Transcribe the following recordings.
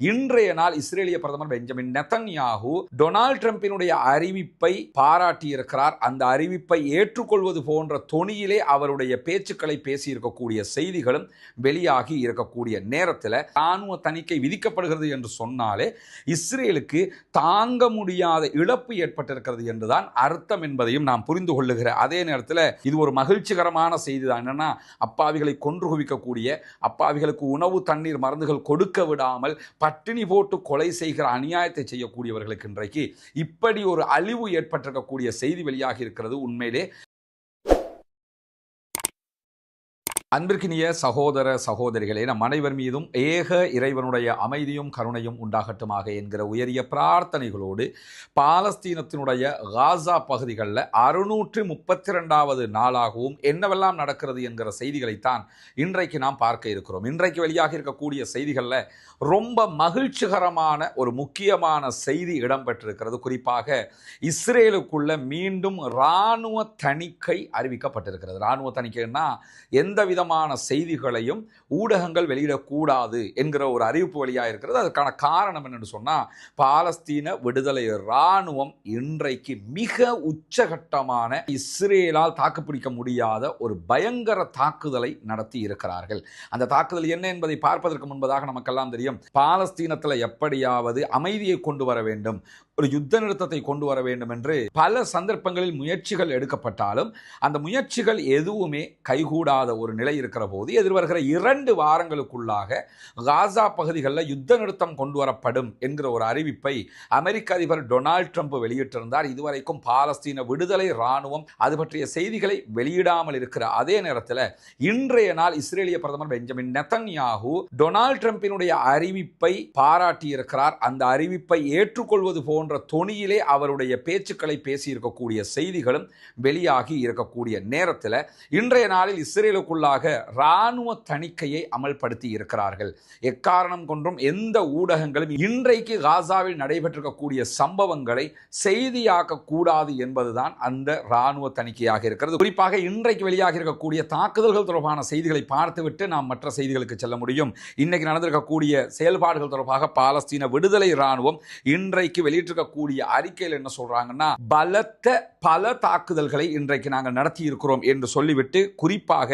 இன்றைய நாள் இஸ்ரேலிய பிரதமர் பெஞ்சமின் நெத்தன்யாகு டொனால்ட் ட்ரம்பினுடைய அறிவிப்பை பாராட்டியிருக்கிறார். அந்த அறிவிப்பை ஏற்றுக்கொள்வது போன்ற தொனியிலே அவருடைய பேச்சுக்களை பேசியிருக்கக்கூடிய செய்திகளும் வெளியாகி இருக்கக்கூடிய நேரத்தில் இராணுவ தணிக்கை விதிக்கப்படுகிறது என்று சொன்னாலே இஸ்ரேலுக்கு தாங்க முடியாத இழப்பு ஏற்பட்டிருக்கிறது என்றுதான் அர்த்தம் என்பதையும் நாம் புரிந்து கொள்ளுகிற அதே நேரத்தில் இது ஒரு மகிழ்ச்சிகரமான செய்தி தான் என்னன்னா அப்பாவிகளை கொன்று குவிக்கக்கூடிய அப்பாவிகளுக்கு உணவு தண்ணீர் மருந்துகள் கொடுக்க விடாமல் பட்டினி போட்டு கொலை செய்கிற அநியாயத்தை செய்யக்கூடியவர்களுக்கு இன்றைக்கு இப்படி ஒரு அழிவு ஏற்பட்டிருக்கக்கூடிய செய்தி வெளியாகி இருக்கிறது உண்மையிலே. அன்பிற்கினிய சகோதர சகோதரிகளே நம் அனைவர் மீதும் ஏக இறைவனுடைய அமைதியும் கருணையும் உண்டாகட்டுமாக என்கிற உயரிய பிரார்த்தனைகளோடு பாலஸ்தீனத்தினுடைய காசா பகுதிகளில் அறுநூற்று முப்பத்தி ரெண்டாவது நாளாகவும் என்னவெல்லாம் நடக்கிறது என்கிற செய்திகளைத்தான் இன்றைக்கு நாம் பார்க்க இருக்கிறோம். இன்றைக்கு வெளியாக இருக்கக்கூடிய செய்திகளில் ரொம்ப மகிழ்ச்சிகரமான ஒரு முக்கியமான செய்தி இடம்பெற்றிருக்கிறது. குறிப்பாக இஸ்ரேலுக்குள்ள மீண்டும் இராணுவ தணிக்கை அறிவிக்கப்பட்டிருக்கிறது. இராணுவ தணிக்கைன்னா எந்த விதமான செய்திகளையும் ஊடகங்கள் வெளியிடக்கூடாது என்கிற ஒரு அறிவிப்பு வழியாக இருக்கிறது. அதற்கான காரணம் என்னன்னு சொன்னால் பாலஸ்தீன விடுதலை இராணுவம் இன்றைக்கு மிக உச்சகட்டமான இஸ்ரேலால் தாக்குப்பிடிக்க முடியாத ஒரு பயங்கர தாக்குதலை நடத்தி இருக்கிறார்கள். அந்த தாக்குதல் என்ன என்பதை பார்ப்பதற்கு முன்பதாக நமக்கெல்லாம் தெரியும். பாலஸ்தீனத்தில் எப்படியாவது அமைதியை கொண்டு வர வேண்டும். ஒரு யுத்த நிறுத்தத்தை கொண்டு வர வேண்டும் என்று பல சந்தர்ப்பங்களில் முயற்சிகள் எடுக்கப்பட்டாலும் அந்த முயற்சிகள் எதுவுமே கைகூடாத ஒரு நிலை இருக்கிற போது எதிர்வருகிற இரண்டு வாரங்களுக்குள்ளாக காசா பகுதிகளில் யுத்த நிறுத்தம் கொண்டு வரப்படும் என்கிற ஒரு அறிவிப்பை அமெரிக்க அதிபர் டொனால்ட் ட்ரம்ப் வெளியிட்டிருந்தார். இதுவரைக்கும் பாலஸ்தீன விடுதலை இராணுவம் அது பற்றிய செய்திகளை வெளியிடாமல் இருக்கிற அதே நேரத்தில் இன்றைய நாள் இஸ்ரேலிய பிரதமர் பெஞ்சமின் நெத்தன்யாகு டொனால்ட் ட்ரம்பினுடைய அறிவிப்பை பாராட்டியிருக்கிறார். அந்த அறிவிப்பை ஏற்றுக்கொள்வது போன்ற தொனியிலே அவருடைய பேச்சுக்களை பேசியிருக்கக்கூடிய செய்திகளும் வெளியாகி இருக்கக்கூடிய நேரத்தில் இன்றைய நாளில் இஸ்ரேலுக்குள்ளாக இராணுவ தணிக்கையை அமல்படுத்தி இருக்கிறார்கள். எக்காரணம் கொண்டும் எந்த ஊடகங்களும் இன்றைக்கு காசாவில் நடைபெற்றிருக்கக்கூடிய சம்பவங்களை செய்தியாக்கக்கூடாது என்பதுதான் அந்த இராணுவ தணிக்கையாக இருக்கிறது. குறிப்பாக இன்றைக்கு வெளியாக இருக்கக்கூடிய தாக்குதல்கள் தொடர்பான செய்திகளை பார்த்துவிட்டு நாம் மற்ற செய்திகளுக்கு செல்ல முடியும். இன்னைக்கு நடந்திருக்கக்கூடிய செயல்பாடுகள் தொடர்பாக பாலஸ்தீன விடுதலை இராணுவம் இன்றைக்கு வெளியிட்டு வெளியிட்டிருக்கக்கூடிய அறிக்கையில் என்ன சொல்றாங்கன்னா பலத்த பல தாக்குதல்களை இன்றைக்கு நாங்கள் நடத்தி இருக்கிறோம் என்று சொல்லிவிட்டு குறிப்பாக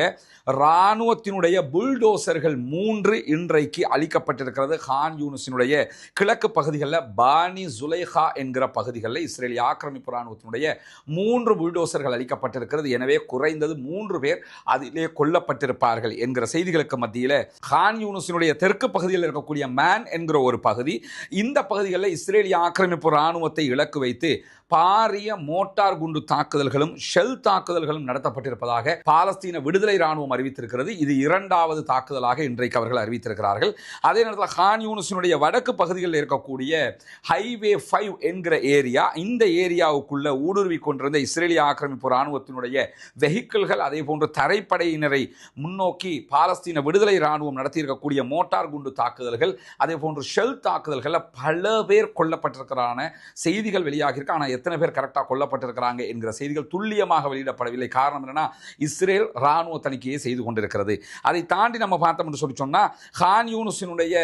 இராணுவத்தினுடைய புல்டோசர்கள் மூன்று இன்றைக்கு அளிக்கப்பட்டிருக்கிறது ஹான் யூனிஸினுடைய கிழக்கு பகுதிகளில் பானி ஜுலைஹா என்கிற பகுதிகளில் இஸ்ரேலிய ஆக்கிரமிப்பு இராணுவத்தினுடைய மூன்று புல்டோசர்கள் அளிக்கப்பட்டிருக்கிறது எனவே குறைந்தது மூன்று பேர் அதிலே கொல்லப்பட்டிருப்பார்கள் என்கிற செய்திகளுக்கு மத்தியில் ஹான் யூனிஸினுடைய தெற்கு பகுதியில் இருக்கக்கூடிய மேன் என்கிற ஒரு பகுதி இந்த பகுதிகளில் இஸ்ரேலிய ஆக்கிரமிப்பு இராணுவத்தை இலக்கு வைத்து பாரிய மோட்டார் குண்டு தாக்குதல்களும் ஷெல் தாக்குதல்களும் நடத்தப்பட்டிருப்பதாக பாலஸ்தீன விடுதலை ராணுவம் அறிவித்திருக்கிறது. இது இரண்டாவது தாக்குதலாக இன்றைக்கு அவர்கள் அறிவித்திருக்கிறார்கள். அதே நேரத்தில் ஹான் யூனிஸினுடைய வடக்கு பகுதிகளில் இருக்கக்கூடிய ஹைவே ஃபைவ் என்கிற ஏரியா இந்த ஏரியாவுக்குள்ள ஊடுருவி கொண்டிருந்த இஸ்ரேலிய ஆக்கிரமிப்பு ராணுவத்தினுடைய வெஹிக்கிள்கள் அதே போன்று தரைப்படையினரை முன்னோக்கி பாலஸ்தீன விடுதலை ராணுவம் நடத்தியிருக்கக்கூடிய மோட்டார் குண்டு தாக்குதல்கள் அதே போன்று ஷெல் தாக்குதல்களில் பல பேர் கொல்லப்பட்டிருக்கிறான செய்திகள் வெளியாகியிருக்கு. ஆனால் எத்தனை பேர் கரெக்டாக கொல்லப்பட்டிருக்கிறாங்க என்கிற செய்திகள் துல்லியமாக வெளியிடப்படவில்லை. காரணம் என்னென்னா இஸ்ரேல் இராணுவ தணிக்கையை செய்து கொண்டிருக்கிறது. அதை தாண்டி நம்ம பார்த்தோம் என்று சொல்லி சொன்னால் ஹான் யூனிஸினுடைய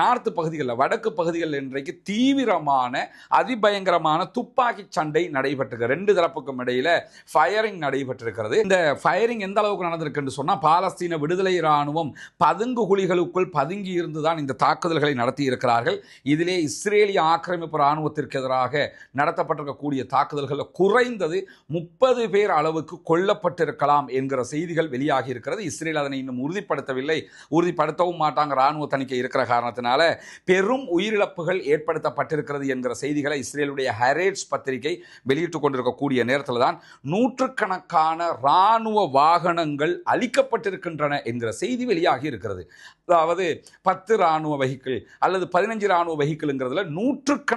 நார்த்து பகுதிகளில் வடக்கு பகுதிகளில் இன்றைக்கு தீவிரமான அதிபயங்கரமான துப்பாக்கி சண்டை நடைபெற்றிருக்கு. ரெண்டு தரப்புக்கும் இடையில் ஃபயரிங் நடைபெற்றிருக்கிறது. இந்த ஃபயரிங் எந்த அளவுக்கு நடந்திருக்கு என்று சொன்னால் பாலஸ்தீன விடுதலை ராணுவம் பதுங்கு குழிகளுக்குள் பதுங்கி இருந்துதான் இந்த தாக்குதல்களை நடத்தி இருக்கிறார்கள் இதிலே இஸ்ரேலிய ஆக்கிரமிப்பு ராணுவத்திற்கு எதிராக நடத்தப்பட்டிருக்கக்கூடிய தாக்குதல்களில் குறைந்தது முப்பது பேர் அளவுக்கு கொல்லப்பட்டிருக்கலாம் என்கிற செய்திகள் வெளியாகி இருக்கிறது. இஸ்ரேல் அதனை இன்னும் உறுதிப்படுத்தவில்லை. உறுதிப்படுத்தவும் மாட்டாங்க. ராணுவ தணிக்கை இருக்கிற காரணத்தினால பெரும் உயிரிழப்புகள் ஏற்படுத்தப்பட்டிருக்கிறது என்கிற செய்திகளை இஸ்ரேலுடைய ஹரேட்ஸ் பத்திரிகை வெளியிட்டுக் கொண்டிருக்கக்கூடிய நேரத்தில் தான் நூற்றுக்கணக்கான இராணுவ வாகனங்கள் அளிக்கப்பட்டிருக்கின்றன என்கிற செய்தி வெளியாகி இருக்கிறது. அதாவது பத்து இராணுவ வெஹிக்கிள் அல்லது பதினஞ்சு இராணுவ வெஹிக்கிள்ங்கிறதுல நூற்றுக்கணக்கான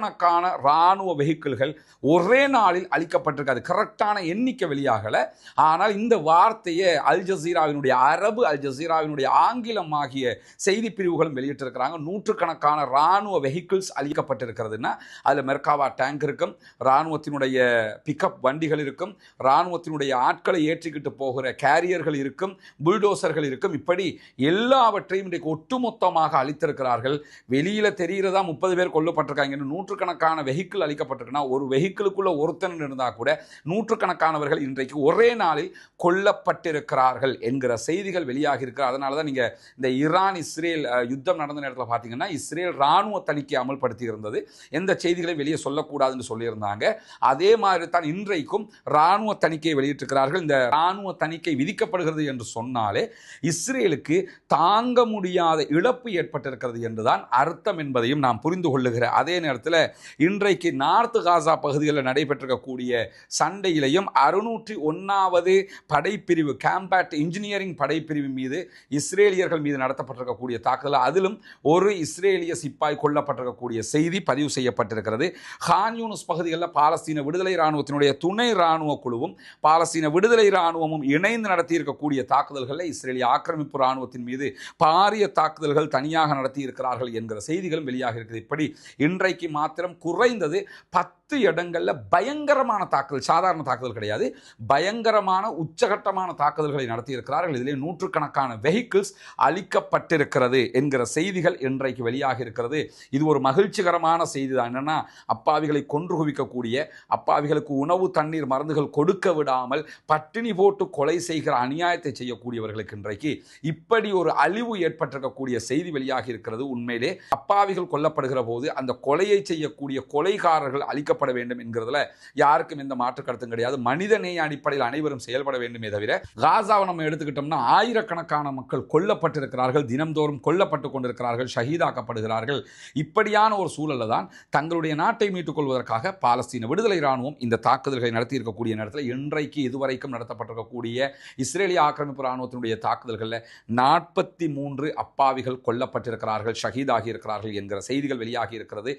இராணுவ வெஹிக்கிள்கள் ஒரே நாளில் அளிக்கப்பட்டிருக்காது. கரெக்டான எண்ணிக்கை வெளியாகலை. ஆனால் இந்த வார்த்தையை அல் ஜசீராவினுடைய அரபு அல் ஜசீராவினுடைய ஆங்கிலம் ஆகிய செய்தி பிரிவுகளும் வெளியிட்டிருக்கிறாங்க. நூற்றுக்கணக்கான இராணுவ வெஹிக்கிள்ஸ் அளிக்கப்பட்டிருக்கிறதுனா அதில் மெர்காவா டேங்க் இருக்கும் இராணுவத்தினுடைய பிக்கப் வண்டிகள் இருக்கும் இராணுவத்தினுடைய ஆட்களை ஏற்றிக்கிட்டு போகிற கேரியர்கள் இருக்கும் புல்டோசர்கள் இருக்கும். இப்படி எல்லாவற்றையும் இன்றைக்கு ஒட்டுமொத்தமாக அளித்திருக்கிறார்கள். வெளியில் தெரிகிறதா முப்பது பேர் கொல்லப்பட்டிருக்காங்கன்னு நூற்றுக்கணக்கான வெஹிக்கிள் அளிக்கப்பட்டிருக்குன்னா ஒரு வெஹிக்கிளுக்குள்ள ஒருத்தன் இருந்தால் கூட நூற்றுக்கணக்கானவர்கள் இன்றைக்கு ஒரே நாளில் கொல்லப்பட்டிருக்கிறார்கள் என்கிற செய்திகள் வெளியாகி இருக்கிற அதனால தான் நீங்கள் இந்த ஈரான் இஸ்ரேல் யுத்தம் நடந்த நேரத்தில் பார்த்தீங்கன்னா இஸ்ரேல் ராணுவ தணிக்கை அமல்படுத்தி இருந்தது எந்த செய்திகளையும் வெளியே சொல்லக்கூடாதுன்னு சொல்லியிருந்தாங்க. அதே மாதிரி தான் இன்றைக்கும் ராணுவ தணிக்கை வெளியிட்டிருக்கிறார்கள். இந்த ராணுவ தணிக்கை விதிக்கப்படுகிறது என்று சொன்னாலே இஸ்ரேலுக்கு தாங்க முடியாத இழப்பு ஏற்பட்டிருக்கிறது என்றுதான் அர்த்தம் என்பதையும் நாம் புரிந்து கொள்ளுகிற அதே நேரத்தில் இன்றைக்கு நார்த்து காசா பகுதிகளில் நடைபெற்றிருக்கக்கூடிய சண்டையிலையும் அறுநூற்றி ஒன்றாவது படைப்பிரிவு கேம்பேட் இன்ஜினியரிங் படைப்பிரிவு மீது இஸ்ரேலியர்கள் மீது நடத்தப்பட்டிருக்கக்கூடிய தாக்குதல். அதிலும் ஒரு இஸ்ரேலிய சிப்பாய் கொல்லப்பட்டிருக்கக்கூடிய செய்தி பதிவு செய்யப்பட்டிருக்கிறது. ஹான்யூனஸ் பகுதிகளில் பாலஸ்தீன விடுதலை இராணுவத்தினுடைய துணை இராணுவ குழுவும் பாலஸ்தீன விடுதலை இராணுவமும் இணைந்து நடத்தியிருக்கக்கூடிய தாக்குதல்களில் இஸ்ரேலிய ஆக்கிரமிப்பு இராணுவத்தின் மீது பாரிய தாக்குதல்கள் தனியாக நடத்தி இருக்கிறார்கள் என்கிற செய்திகளும் வெளியாக இருக்குது இப்படி இன்றைக்கு மாத்திரம் குறைந்தது பத்து இடங்களில் பயங்கரமான தாக்குதல் சாதாரண தாக்குதல் கிடையாது. பயங்கரமான உச்சகட்டமான தாக்குதல்களை நடத்தியிருக்கிறார்கள். இதிலே நூற்றுக்கணக்கான வெஹிக்கிள்ஸ் அளிக்கப்பட்டிருக்கிறது என்கிற செய்திகள் இன்றைக்கு வெளியாக இருக்கிறது. இது ஒரு மகிழ்ச்சிகரமான செய்தி தான். என்னன்னா அப்பாவிகளை கொன்று குவிக்கக்கூடிய அப்பாவிகளுக்கு உணவு தண்ணீர் மருந்துகள் கொடுக்க விடாமல் பட்டினி போட்டு கொலை செய்கிற அநியாயத்தை செய்யக்கூடியவர்களுக்கு இன்றைக்கு இப்படி ஒரு அழிவு ஏற்பட்டிருக்கக்கூடிய செய்தி வெளியாகி இருக்கிறது. உண்மையிலே அப்பாவிகள் கொல்லப்படுகிற போது அந்த கொலையை செய்ய செய்யக்கூடிய கொலைகாரர்கள் அழிக்கப்பட வேண்டும் என்கிறதுல யாருக்கும் எந்த மாற்று கருத்தும் கிடையாது. மனிதநேய அடிப்படையில் அனைவரும் செயல்பட வேண்டுமே தவிர காசாவை நம்ம எடுத்துக்கிட்டோம்னா ஆயிரக்கணக்கான மக்கள் கொல்லப்பட்டிருக்கிறார்கள். தினம்தோறும் கொல்லப்பட்டு கொண்டிருக்கிறார்கள் ஷஹீதாக்கப்படுகிறார்கள். இப்படியான ஒரு சூழலில் தான் தங்களுடைய நாட்டை மீட்டுக் கொள்வதற்காக பாலஸ்தீன விடுதலை இராணுவம் இந்த தாக்குதல்களை நடத்தியிருக்கக்கூடிய நேரத்தில் இன்றைக்கு இதுவரைக்கும் நடத்தப்பட்டிருக்கக்கூடிய இஸ்ரேலிய ஆக்கிரமிப்பு இராணுவத்தினுடைய தாக்குதல்களில் நாற்பத்தி மூன்று அப்பாவிகள் கொல்லப்பட்டிருக்கிறார்கள் ஷஹீதாகி இருக்கிறார்கள் என்கிற செய்திகள் வெளியாகி இருக்கிறது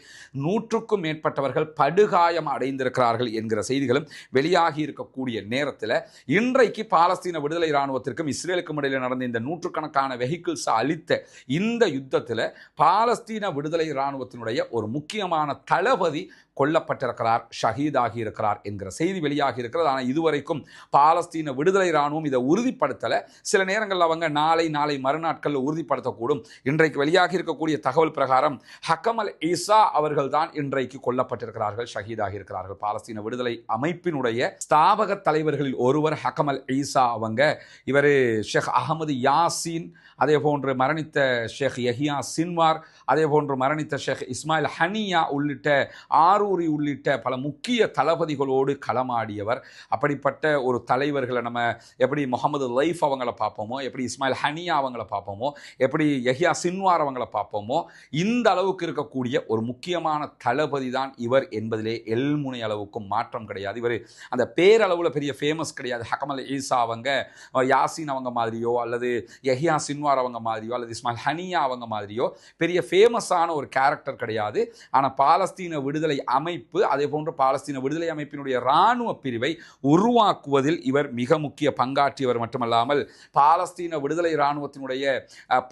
நூற்றுக்கும் மேற்பட்டவர்கள் படுகாயம் அடைந்திருக்கிறார்கள் என்கிற செய்திகளும் வெளியாகி இருக்கக்கூடிய நேரத்தில் இன்றைக்கு பாலஸ்தீன விடுதலை இராணுவத்திற்கும் இஸ்ரேலுக்கும் இடையில் நடந்த இந்த நூற்றுக்கணக்கான வெஹிக்கிள்ஸ் அளித்த இந்த யுத்தத்தில் பாலஸ்தீன விடுதலை இராணுவத்தினுடைய ஒரு முக்கியமான தளபதி கொல்லப்பட்டிருக்கிறார் ஷஹீதாகி இருக்கிறார் என்கிற செய்தி வெளியாகி இருக்கிறது. ஆனால் இதுவரைக்கும் பாலஸ்தீன விடுதலை இராணுவம் இதை உறுதிப்படுத்தலை. சில நேரங்களில் அவங்க நாளை நாளை மறுநாட்களில் உறுதிப்படுத்தக்கூடும். இன்றைக்கு வெளியாகி இருக்கக்கூடிய தகவல் பிரகாரம் ஹக்கமல் ஈசா அவர்கள் தான் இன்றைக்கு கொல்லப்பட்டிருக்கிறார்கள் ஷஹீதாகி இருக்கிறார்கள் பாலஸ்தீன விடுதலை அமைப்பினுடைய ஸ்தாபக தலைவர்களில் ஒருவர் ஹக்கமல் ஈசா அவங்க. இவர் ஷேக் அகமது யாசின் அதே போன்று மரணித்த ஷேக் யஹியா சின்வார் அதே போன்று மரணித்த ஷேக் இஸ்மாயில் ஹனியா உள்ளிட்ட ஆரூரி உள்ளிட்ட பல முக்கிய தளபதிகளோடு களமாடியவர். அப்படிப்பட்ட ஒரு தலைவர்களை நம்ம எப்படி முகமது லைஃப் அவங்கள பார்ப்போமோ எப்படி இஸ்மாயில் ஹனியா அவங்கள பார்ப்போமோ எப்படி யஹியா சின்வார் அவங்கள பார்ப்போமோ இந்த அளவுக்கு இருக்கக்கூடிய ஒரு முக்கியமான தளபதி தான் இவர் என்பதிலே எல்முனை அளவுக்கும் மாற்றம் கிடையாது. இவர் அந்த பேரளவில் பெரிய ஃபேமஸ் கிடையாது. ஹக்கமல் ஈசா அவங்க யாசின் அவங்க மாதிரியோ அல்லது யஹியா சின்வார் அவங்க மாதிரியோ அல்லது இஸ்மாயில் ஹனியா அவங்க மாதிரியோ பெரிய ஃபேமஸான ஒரு கேரக்டர் கிடையாது. ஆனால் பாலஸ்தீன விடுதலை அமைப்பு அதே போன்று பாலஸ்தீன விடுதலை அமைப்பினுடைய இராணுவ பிரிவை உருவாக்குவதில் இவர் மிக முக்கிய பங்காற்றியவர் மட்டுமல்லாமல் பாலஸ்தீன விடுதலை இராணுவத்தினுடைய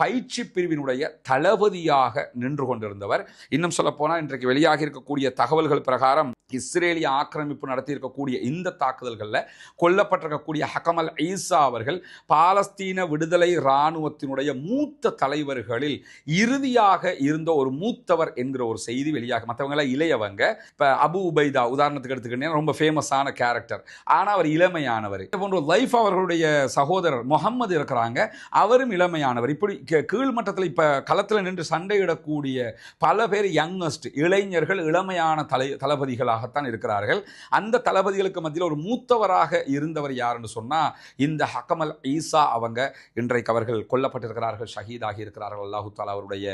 பயிற்சி பிரிவினுடைய தளபதியாக நின்று கொண்டிருந்தவர். இன்னும் சொல்லப்போனால் இன்றைக்கு வெளியாகி இருக்கக்கூடிய தகவல்கள் பிரகாரம் இஸ்ரேலிய ஆக்கிரமிப்பு நடத்தியிருக்கக்கூடிய இந்த தாக்குதல்களில் கொல்லப்பட்டிருக்கக்கூடிய ஹக்கமல் ஈசா அவர்கள் பாலஸ்தீன விடுதலை இராணுவத்தினுடைய மூத்த தலைவர்களில் இறுதியாக இருந்த ஒரு மூத்தவர் என்கிற ஒரு செய்தி வெளியாக மற்றவங்களாம் இளையவங்க. இப்போ அபு உபைதா உதாரணத்துக்கு எடுத்துக்கிட்டீங்கன்னா ரொம்ப ஃபேமஸான கேரக்டர் ஆனால் அவர் இளமையானவர். இது போன்ற லைஃப் அவர்களுடைய சகோதரர் முகம்மது இருக்கிறாங்க. அவரும் இளமையானவர். இப்படி கீழ்மட்டத்தில் இப்போ களத்தில் நின்று சண்டையிடக்கூடிய பல பேர் யங்கஸ்ட் இளைஞர்கள் இளமையான தலை தளபதிகளாகத்தான் இருக்கிறார்கள். அந்த தளபதிகளுக்கு மத்தியில் ஒரு மூத்தவராக இருந்தவர் யாருன்னு சொன்னால் இந்த ஹக்கமல் ஈசா அவங்க. இன்றைக்கு அவர்கள் கொல்லப்பட்டிருக்கிறார்கள் ஷஹீதாகி இருக்கிறார்கள். அல்லாஹு தாலா அவருடைய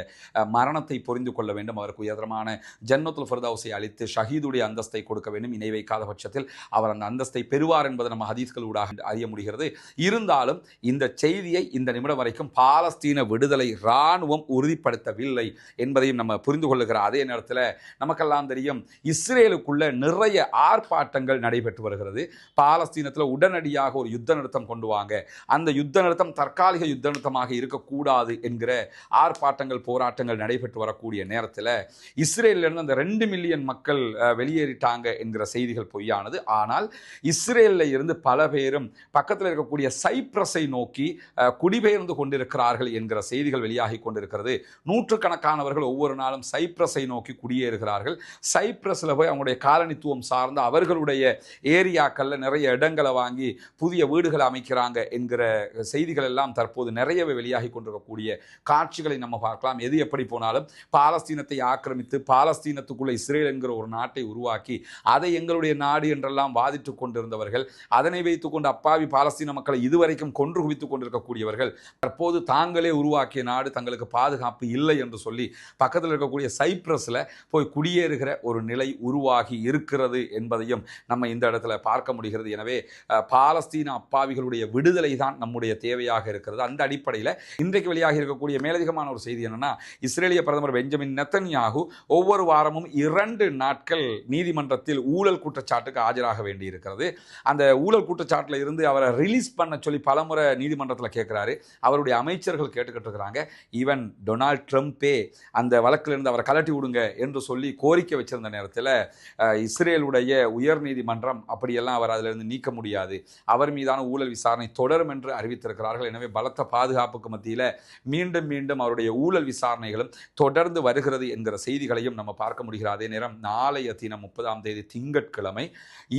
மரணத்தை புரிந்து கொள்ள வேண்டும். அவருக்கு உயர்தரமான ஜன்னத்துல் ஃபர்தாவுசை அளித்து ஷஹீதுடைய அந்தஸ்தை கொடுக்க வேண்டும். இணை வைக்காத பட்சத்தில் அவர் அந்த அந்தஸ்தை பெறுவார் என்பதை நம்ம ஹதீஸ்கள் ஊடாக அறிய முடிகிறது. இருந்தாலும் இந்த செய்தியை இந்த நிமிடம் வரைக்கும் பாலஸ்தீன விடுதலை இராணுவம் உறுதிப்படுத்தவில்லை என்பதையும் நம்ம புரிந்து கொள்ளுகிற அதே நேரத்தில் நமக்கெல்லாம் தெரியும் இஸ்ரேலுக்குள்ள இஸ்ரேலுக்குள்ள நிறைய ஆர்ப்பாட்டங்கள் நடைபெற்று வருகிறது. பாலஸ்தீனத்தில் உடனடியாக ஒரு யுத்த நிறுத்தம் கொண்டு வாங்க. அந்த யுத்த நிறுத்தம் தற்காலிக யுத்த நிறுத்தமாக இருக்கக்கூடாது என்கிற ஆர்ப்பாட்டங்கள் போராட்டங்கள் நடைபெற்று வரக்கூடிய நேரத்தில் இஸ்ரேலிருந்து அந்த ரெண்டு மில்லியன் மக்கள் வெளியேறிட்டாங்க என்கிற செய்திகள் பொய்யானது. ஆனால் இஸ்ரேலில் இருந்து பல பேரும் பக்கத்தில் இருக்கக்கூடிய சைப்ரஸை நோக்கி குடிபெயர்ந்து கொண்டிருக்கிறார்கள் என்கிற செய்திகள் வெளியாகி கொண்டிருக்கிறது. நூற்றுக்கணக்கானவர்கள் ஒவ்வொரு நாளும் சைப்ரஸை நோக்கி குடியேறுகிறார்கள். சைப்ரஸில் போய் அவங்களுடைய காலனித்துவம் சார்ந்த அவர்களுடைய ஏரியாக்களில் நிறைய இடங்களை வாங்கி புதிய வீடுகளை அமைக்கிறாங்க என்கிற செய்திகள் எல்லாம் தற்போது நிறையவே வெளியாகி கொண்டிருக்கக்கூடிய காட்சிகளை நம்ம பார்க்கலாம். எது எப்படி போனாலும் பாலஸ்தீனத்தை ஆக்கிரமித்து பாலஸ்தீனத்துக்குள்ள இஸ்ரேல் என்கிற ஒரு நாட்டை உருவாக்கி அதை எங்களுடைய நாடு என்றெல்லாம் வாதிட்டு கொண்டிருந்தவர்கள் அதனை வைத்துக்கொண்டு அப்பாவி பாலஸ்தீன மக்களை இதுவரைக்கும் கொன்று குவித்துக் கொண்டிருக்கக்கூடியவர்கள் தற்போது தாங்களே உருவாக்கிய நாடு தங்களுக்கு பாதுகாப்பு இல்லை என்று சொல்லி பக்கத்தில் இருக்கக்கூடிய சைப்ரஸில் போய் குடியேறுகிற ஒரு நிலை உருவாகி இருக்கிறது என்பதையும் நம்ம இந்த இடத்துல பார்க்க முடிகிறது. எனவே பாலஸ்தீன அப்பாவிகளுடைய விடுதலை தான் நம்முடைய தேவையாக இருக்கிறது. அந்த அடிப்படையில் இன்றைக்கு வெளியாக இருக்கக்கூடிய மேலதிகமான ஒரு செய்தி என்னன்னா இஸ்ரேலிய பிரதமர் பெஞ்சமின் நெத்தன்யாகு ஒவ்வொரு வாரமும் இரண்டு நாட்கள் நீதிமன்றத்தில் ஊழல் குற்றச்சாட்டுக்கு ஆஜராக வேண்டியிருக்கிறது. அந்த ஊழல் குற்றச்சாட்டில் இருந்து அவரை ரிலீஸ் பண்ண சொல்லி பலமுறை நீதிமன்றத்தில் கேட்குறாரு அவருடைய அமைச்சர்கள் கேட்டுக்கிட்டு இருக்கிறாங்க ஈவன் டொனால்ட் ட்ரம்ப்பே அந்த வழக்கிலிருந்து அவரை கலட்டி விடுங்க என்று சொல்லி கோரிக்கை வச்சிருந்த நேரத்தில் இஸ்ரேலுடைய உயர் நீதிமன்றம் அப்படியெல்லாம் அவர் அதிலிருந்து நீக்க முடியாது. அவர் மீதான ஊழல் விசாரணை தொடரும் என்று அறிவித்திருக்கிறார்கள். எனவே பலத்த பாதுகாப்புக்கு மத்தியில் மீண்டும் மீண்டும் அவருடைய ஊழல் விசாரணைகளும் தொடர்ந்து வருகிறது என்கிற செய்திகளையும் நம்ம பார்க்க முடிகிற அதே நேரம் நாளைய தினம் முப்பதாம் தேதி திங்கட்கிழமை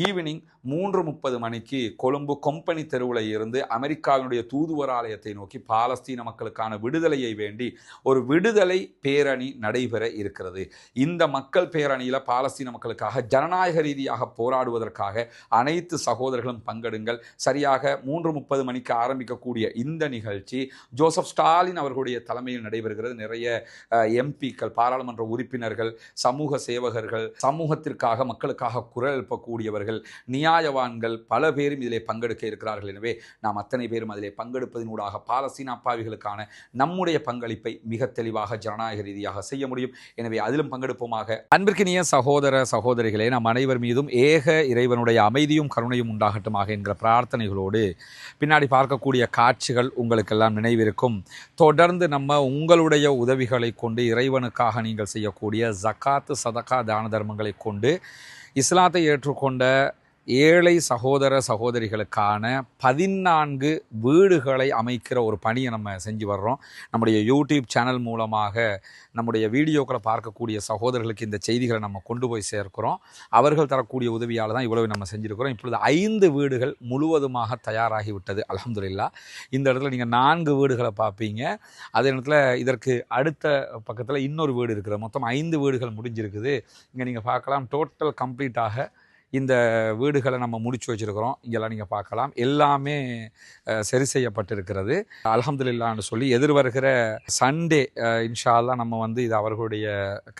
ஈவினிங் மூன்று முப்பது மணிக்கு கொழும்பு கொம்பனி தெருவில் இருந்து அமெரிக்காவினுடைய தூதுவர் ஆலயத்தை நோக்கி பாலஸ்தீன மக்களுக்கான விடுதலையை வேண்டி ஒரு விடுதலை பேரணி நடைபெற இருக்கிறது. இந்த மக்கள் பேரணியில் பாலஸ்தீன மக்களுக்காக ஜனநாயக ரீதியாக போராடுவதற்காக அனைத்து சகோதரர்களும் பங்கெடுங்கள். சரியாக மூன்று முப்பது மணிக்கு ஆரம்பிக்கக்கூடிய இந்த நிகழ்ச்சி ஜோசப் ஸ்டாலின் அவர்களுடைய தலைமையில் நடைபெறுகிறது. நிறைய எம்பிக்கள் பாராளுமன்ற உறுப்பினர்கள் சமூக சேவகர்கள் சமூகத்திற்காக மக்களுக்காக குரல் எழுப்பக்கூடியவர்கள் நியாயவான்கள் பல பேரும் இதிலே பங்கெடுக்க இருக்கிறார்கள். எனவே நாம் அத்தனை பேரும் அதிலே பங்கெடுப்பதினூடாக பாலஸ்தீன அப்பாவிகளுக்கான நம்முடைய பங்களிப்பை மிக தெளிவாக ஜனநாயக ரீதியாக செய்ய முடியும். எனவே அதிலும் பங்கெடுப்போமாக. அன்பிற்கினிய சகோதர சகோதரிகளே நாம் அனைவர் மீதும் ஏக இறைவனுடைய அமைதியும் கருணையும் உண்டாகட்டுமாக என்கிற பிரார்த்தனைகளோடு பின்னாடி பார்க்கக்கூடிய காட்சிகள் உங்களுக்கெல்லாம் நினைவிருக்கும். தொடர்ந்து நம்ம உங்களுடைய உதவிகளை கொண்டு இறைவனுக்காக நீங்கள் செய்யக்கூடிய ஜக்காத்து சதகா தான தர்மங்களை கொண்டு இஸ்லாத்தை ஏற்றுக்கொண்ட ஏழை சகோதர சகோதரிகளுக்கான பதினான்கு வீடுகளை அமைக்கிற ஒரு பணியை நம்ம செஞ்சு வர்றோம். நம்முடைய யூடியூப் சேனல் மூலமாக நம்முடைய வீடியோக்களை பார்க்கக்கூடிய சகோதரர்களுக்கு இந்த செய்திகளை நம்ம கொண்டு போய் சேர்க்கிறோம். அவர்கள் தரக்கூடிய உதவியால் தான் இவ்வளவு நம்ம செஞ்சுருக்கிறோம். இப்பொழுது ஐந்து வீடுகள் முழுவதுமாக தயாராகிவிட்டது அலமதுல்லா இந்த இடத்துல நீங்கள் நான்கு வீடுகளை பார்ப்பீங்க. அதே நேரத்தில் இதற்கு அடுத்த பக்கத்தில் இன்னொரு வீடு இருக்குது மொத்தம் ஐந்து வீடுகள் முடிஞ்சிருக்குது. இங்கே நீங்கள் பார்க்கலாம் டோட்டல் கம்ப்ளீட்டாக இந்த வீடுகளை நம்ம முடிச்சு வச்சுருக்கிறோம். இங்கெல்லாம் நீங்கள் பார்க்கலாம். எல்லாமே சரி செய்யப்பட்டிருக்கிறது. அலமதுல்லான்னு சொல்லி எதிர்வருகிற சண்டே இன்ஷால்லாம் நம்ம வந்து இது அவர்களுடைய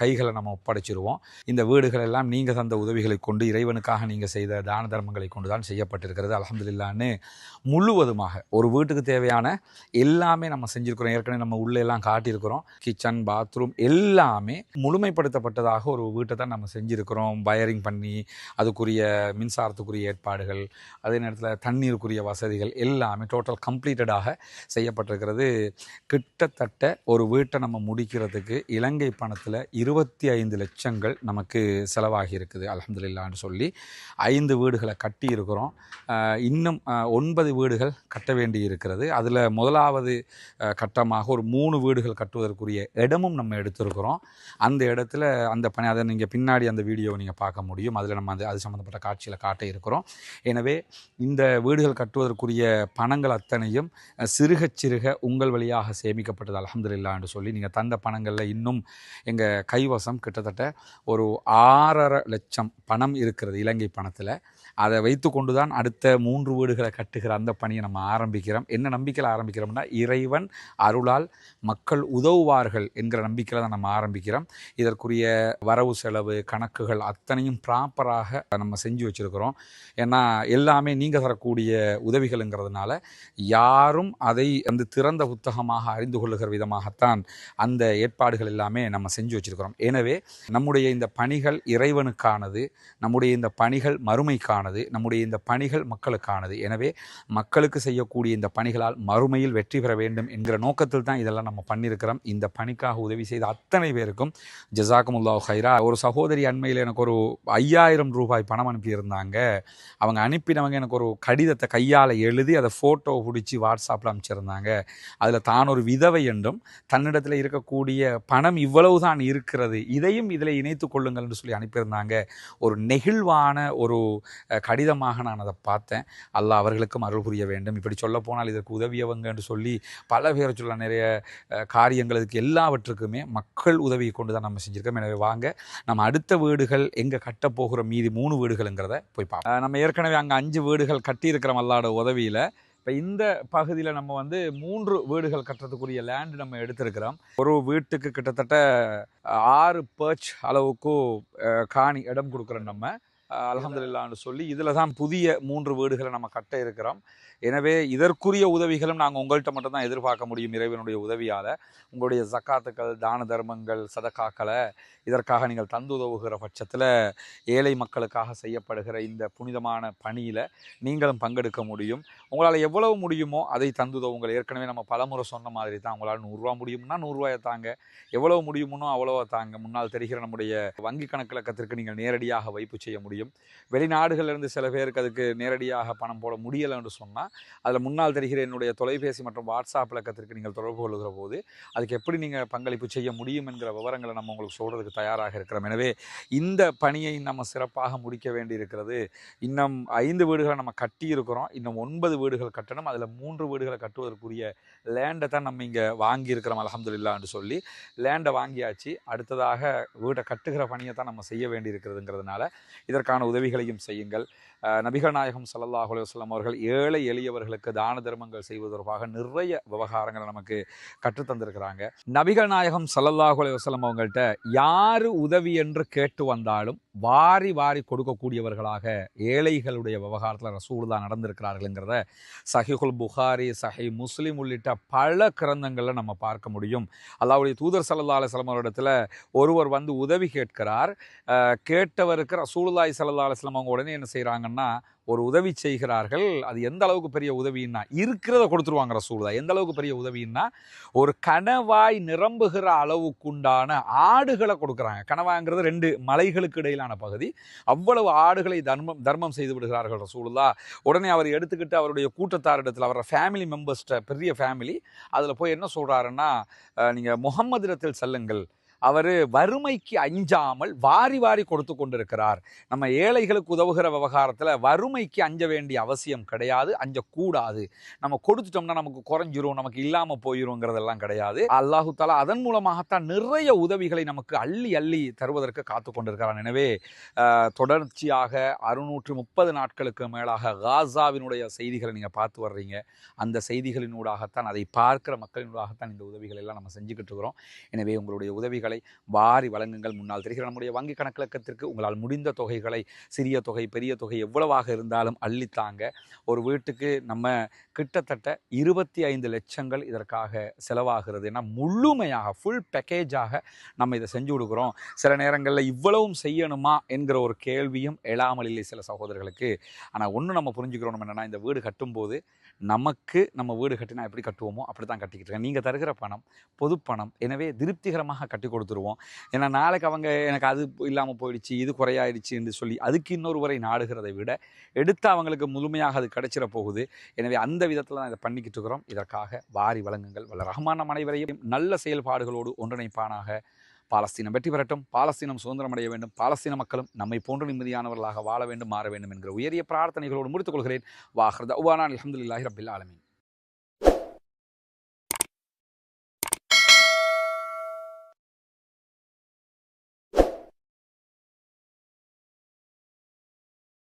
கைகளை நம்ம ஒப்படைச்சிருவோம். இந்த வீடுகள் எல்லாம் நீங்கள் தந்த உதவிகளை கொண்டு இறைவனுக்காக நீங்கள் செய்த தான தர்மங்களை கொண்டு தான் செய்யப்பட்டிருக்கிறது அலமதுல்லான்னு முழுவதுமாக. ஒரு வீட்டுக்கு தேவையான எல்லாமே நம்ம செஞ்சுருக்கிறோம். ஏற்கனவே நம்ம உள்ளே எல்லாம் காட்டியிருக்கிறோம். கிச்சன் பாத்ரூம் எல்லாமே முழுமைப்படுத்தப்பட்டதாக ஒரு வீட்டை தான் நம்ம செஞ்சுருக்கிறோம். வயரிங் பண்ணி அதுக்கு அதுக்குரிய மின்சாரத்துக்குரிய ஏற்பாடுகள் அதே நேரத்தில் தண்ணீருக்குரிய வசதிகள் எல்லாமே டோட்டல் கம்ப்ளீட்டடாக செய்யப்பட்டிருக்கிறது. கிட்டத்தட்ட ஒரு வீட்டை நம்ம முடிக்கிறதுக்கு இலங்கை பணத்தில் இருபத்தி ஐந்து லட்சங்கள் நமக்கு செலவாகி இருக்குது அலமதுல்லான்னு சொல்லி. ஐந்து வீடுகளை கட்டி இருக்கிறோம் இன்னும் ஒன்பது வீடுகள் கட்ட வேண்டி இருக்கிறது அதில் முதலாவது கட்டமாக ஒரு மூணு வீடுகள் கட்டுவதற்குரிய இடமும் நம்ம எடுத்திருக்கிறோம். அந்த இடத்துல அந்த பணி அதை நீங்கள் பின்னாடி அந்த வீடியோவை நீங்கள் பார்க்க முடியும். அதில் நம்ம அது அது சம்மந்தப்பட்ட காட்சியில் காட்ட இருக்கிறோம். எனவே இந்த வீடுகள் கட்டுவதற்குரிய பணங்கள் அத்தனையும் சிறுக சிறுக உங்கள் வழியாக சேமிக்கப்பட்டது அல்ஹம்துலில்லாஹ்னு சொல்லி நீங்கள் தந்த பணங்களில் இன்னும் எங்கள் கைவசம் கிட்டத்தட்ட ஒரு ஆறரை லட்சம் பணம் இருக்கிறது இலங்கை பணத்தில். அதை வைத்து கொண்டு தான் அடுத்த மூன்று வீடுகளை கட்டுகிற அந்த பணியை நம்ம ஆரம்பிக்கிறோம். என்ன நம்பிக்கையில் ஆரம்பிக்கிறோம்னா இறைவன் அருளால் மக்கள் உதவுவார்கள் என்கிற நம்பிக்கையில் தான் நம்ம ஆரம்பிக்கிறோம். இதற்குரிய வரவு செலவு கணக்குகள் அத்தனையும் ப்ராப்பராக நம்ம செஞ்சு வச்சுருக்கிறோம். ஏன்னா எல்லாமே நீங்கள் தரக்கூடிய உதவிகள்ங்கிறதுனால யாரும் அதை அந்த திறந்த புத்தகமாக அறிந்து கொள்ளுகிற விதமாகத்தான் அந்த ஏற்பாடுகள் எல்லாமே நம்ம செஞ்சு வச்சுருக்கிறோம். எனவே நம்முடைய இந்த பணிகள் இறைவனுக்கானது நம்முடைய இந்த பணிகள் மக்களுக்கானது நம்முடைய இந்த பணிகள் மக்களுக்கானது. எனவே மக்களுக்கு செய்யக்கூடிய இந்த பணிகளால் மறுமையில் வெற்றி பெற வேண்டும் என்கிற நோக்கத்தில் தான் இதெல்லாம் நம்ம பண்ணியிருக்கிறோம். இந்த பணிக்காக உதவி செய்த அத்தனை பேருக்கும் ஜசாக்குமுல்லா ஹைரா ஒரு சகோதரி அண்மையில் எனக்கு ஒரு ஐயாயிரம் ரூபாய் பணம் அனுப்பியிருந்தாங்க. அவங்க அனுப்பினவங்க எனக்கு ஒரு கடிதத்தை கையால் எழுதி அதை ஃபோட்டோ பிடிச்சி வாட்ஸ்அப்பில் அனுப்பிச்சிருந்தாங்க அதில் தான் ஒரு விதவை என்றும் தன்னிடத்தில் இருக்கக்கூடிய பணம் இவ்வளவு தான் இருக்கிறது இதையும் இதில் இணைத்து கொள்ளுங்கள் என்று சொல்லி அனுப்பியிருந்தாங்க. ஒரு நெகிழ்வான ஒரு கடிதமாக நான் அதை பார்த்தேன். அல்லாஹ் அவர்களுக்கும் அருள் புரிய வேண்டும். இப்படி சொல்ல போனால் இதற்கு உதவியவங்க என்று சொல்லி பல பேர் சொல்ல நிறைய காரியங்கள் இதுக்கு எல்லாவற்றுக்குமே மக்கள் உதவியை கொண்டு தான் நம்ம செஞ்சுருக்கோம். எனவே வாங்க நம்ம அடுத்த வீடுகள் எங்கே கட்டப்போகிற மீதி மூணு வீடுகள்ங்கிறத போய் பார்ப்போம். நம்ம ஏற்கனவே அங்கே அஞ்சு வீடுகள் கட்டியிருக்கிறோம் அல்லாட உதவியில். இப்போ இந்த பகுதியில் நம்ம வந்து மூன்று வீடுகள் கட்டுறதுக்குரிய லேண்ட் நம்ம எடுத்திருக்கிறோம். ஒரு வீட்டுக்கு கிட்டத்தட்ட ஆறு பர்ச் அளவுக்கு காணி இடம் கொடுக்குறோம் நம்ம. அஹ், அல்ஹம்துலில்லாஹ்னு சொல்லி இதில் தான் புதிய மூன்று வீடுகளை நம்ம கட்ட இருக்கிறோம். எனவே இதற்குரிய உதவிகளும் நாங்கள் உங்கள்கிட்ட மட்டும்தான் எதிர்பார்க்க முடியும் இறைவனுடைய உதவியால். உங்களுடைய ஜக்காத்துக்கள் தான தர்மங்கள் சதக்காக்களை இதற்காக நீங்கள் தந்து உதவுகிற பட்சத்தில் ஏழை மக்களுக்காக செய்யப்படுகிற இந்த புனிதமான பணியில் நீங்களும் பங்கெடுக்க முடியும். உங்களால் எவ்வளவு முடியுமோ அதை தந்து உதவுங்கள் ஏற்கனவே நம்ம பலமுறை சொன்ன மாதிரி தான் உங்களால் நூறுரூவா முடியும்னா நூறுரூவாயை தாங்க. எவ்வளவு முடியுமோ அவ்வளவோ தாங்க. முன்னால் தெரிகிற நம்முடைய வங்கி கணக்கிலக்கத்திற்கு நீங்கள் நேரடியாக வைப்பு செய்ய முடியும். முடியும். இருந்து சில பேருக்கு அதுக்கு நேரடியாக பணம் போட முடியலை என்று சொன்னால் அதில் முன்னால் தெரிகிற என்னுடைய தொலைபேசி மற்றும் வாட்ஸ்அப் இலக்கத்திற்கு நீங்கள் தொடர்பு கொள்கிற போது அதுக்கு எப்படி நீங்கள் பங்களிப்பு செய்ய முடியும் என்கிற விவரங்களை நம்ம உங்களுக்கு சொல்கிறதுக்கு தயாராக இருக்கிறோம். எனவே இந்த பணியை நம்ம சிறப்பாக முடிக்க வேண்டி இருக்கிறது இன்னும் ஐந்து வீடுகளை நம்ம கட்டி இருக்கிறோம். இன்னும் ஒன்பது வீடுகள் கட்டணும். அதில் மூன்று வீடுகளை கட்டுவதற்குரிய லேண்டை தான் நம்ம இங்கே வாங்கியிருக்கிறோம் அலமதுல்லான்னு சொல்லி. லேண்டை வாங்கியாச்சு. அடுத்ததாக வீட்டை கட்டுகிற பணியை தான் நம்ம செய்ய வேண்டி இருக்கிறதுங்கிறதுனால அதற்கான உதவிகளையும் செய்யுங்கள். நபிகள் நாயகம் ஸல்லல்லாஹு அலுவலம் அவர்கள் ஏழை எளியவர்களுக்கு தான தர்மங்கள் செய்வது தொடர்பாக நிறைய விவகாரங்களை நமக்கு கற்றுத்தந்திருக்கிறாங்க நபிகள் நாயகம் சல்லல்லாஹ் அலுவலம் அவங்கள்ட்ட யாரு உதவி என்று கேட்டு வந்தாலும் வாரி வாரி கொடுக்கக்கூடியவர்களாக ஏழைகளுடைய விவகாரத்தில் ரசூலுதா நடந்திருக்கிறார்கள்ங்கிறத சஹிஹுல் புகாரி சஹி முஸ்லீம் உள்ளிட்ட பல கிரந்தங்களில் நம்ம பார்க்க முடியும். அல்லாவுடைய தூதர் சல்லா அலுவலம் அவரிடத்தில் ஒருவர் வந்து உதவி கேட்கிறார். கேட்டவருக்கு ரசூலுல்லாஹி சல்லா அலுவலம் அவங்க உடனே என்ன செய்கிறாங்கன்னா ஒரு உதவி செய்கிறார்கள் அது எந்த அளவுக்கு பெரிய உதவின்னா இருக்கிறத கொடுத்துருவாங்க ரசூலுல்லா எந்த அளவுக்கு பெரிய உதவின்னா ஒரு கணவாய் நிரம்புகிற அளவுக்குண்டான ஆடுகளை கொடுக்குறாங்க. கணவாங்கிறது ரெண்டு மலைகளுக்கு இடையிலான பகுதி. அவ்வளவு ஆடுகளை தர்மம் தர்மம் செய்து விடுகிறார்கள் ரசூலுல்லா. உடனே அவர் எடுத்துக்கிட்டு அவருடைய கூட்டத்தாரிடத்தில் அவரோட ஃபேமிலி மெம்பர்ஸ்ட பெரிய ஃபேமிலி அதில் போய் என்ன சொல்கிறாருன்னா நீங்கள் முகம்மதிடத்தில் செல்லுங்கள். அவர் வறுமைக்கு அஞ்சாமல் வாரி வாரி கொடுத்து கொண்டிருக்கிறார். நம்ம ஏழைகளுக்கு உதவுகிற விவகாரத்தில் வறுமைக்கு அஞ்ச வேண்டிய அவசியம் கிடையாது அஞ்சக்கூடாது. நம்ம கொடுத்துட்டோம்னா நமக்கு குறைஞ்சிரும் நமக்கு இல்லாமல் போயிருங்கிறதெல்லாம் கிடையாது. அல்லாஹு தாலா அதன் மூலமாகத்தான் நிறைய உதவிகளை நமக்கு அள்ளி அள்ளி தருவதற்கு காத்து கொண்டிருக்கிறான். எனவே தொடர்ச்சியாக அறுநூற்று முப்பது நாட்களுக்கு மேலாக காசாவினுடைய செய்திகளை நீங்கள் பார்த்து வர்றீங்க. அந்த செய்திகளினூடாகத்தான் அதை பார்க்கிற மக்களினூடாகத்தான் இந்த உதவிகள் எல்லாம் நம்ம செஞ்சுக்கிட்டு இருக்கிறோம். எனவே உங்களுடைய உதவிகளை வாரி வழங்குங்கள். முன்னால் தெரிகிற நம்முடைய வங்கி கணக்கிலக்கத்திற்கு உங்களால் முடிந்த தொகைகளை சிறிய தொகை பெரிய தொகை எவ்வளவாக இருந்தாலும் அள்ளித்தாங்க. ஒரு வீட்டுக்கு நம்ம கிட்டத்தட்ட இருபத்தி ஐந்து லட்சங்கள் இதற்காக செலவாகிறது. ஏன்னா முழுமையாக ஃபுல் பேக்கேஜாக நம்ம இதை செஞ்சு கொடுக்குறோம். சில நேரங்களில் இவ்வளவும் செய்யணுமா என்கிற ஒரு கேள்வியும் எழாமல் இல்லை சில சகோதரர்களுக்கு. ஆனால் ஒன்று நம்ம புரிஞ்சுக்கிறோம். என்னென்னா இந்த வீடு கட்டும்போது நமக்கு நம்ம வீடு கட்டினா எப்படி கட்டுவோமோ அப்படி தான் கட்டிக்கிட்டு இருக்கேன். நீங்கள் தருகிற பணம் பொது பணம் எனவே திருப்திகரமாக கட்டி கொடுத்துருவோம். ஏன்னா நாளைக்கு அவங்க எனக்கு அது இல்லாமல் போயிடுச்சு இது குறையாயிடுச்சு என்று சொல்லி அதுக்கு இன்னொரு வரை நாடுகிறதை விட எடுத்து அவங்களுக்கு முழுமையாக அது கிடைச்சிட போகுது. எனவே அந்த விதத்தில் தான் இதை பண்ணிக்கிட்டு இருக்கிறோம். இதற்காக வாரி வழங்குங்கள். வல்ல ரஹ்மான அனைவரையும் நல்ல செயல்பாடுகளோடு ஒன்றிணைப்பானாக. பாலஸ்தீனம் வெற்றி பெறட்டும். பாலஸ்தீனம் சுதந்திரம் அடைய வேண்டும். பாலஸ்தீன மக்களும் நம்மை போன்ற நிம்மதியானவர்களாக வாழ வேண்டும் மாற வேண்டும் என்கிற உயரிய பிரார்த்தனைகளோடு முடித்துக் கொள்கிறேன். வாஹ்ரத் அலமதுல்லாஹி ரபில் ஆலமின்.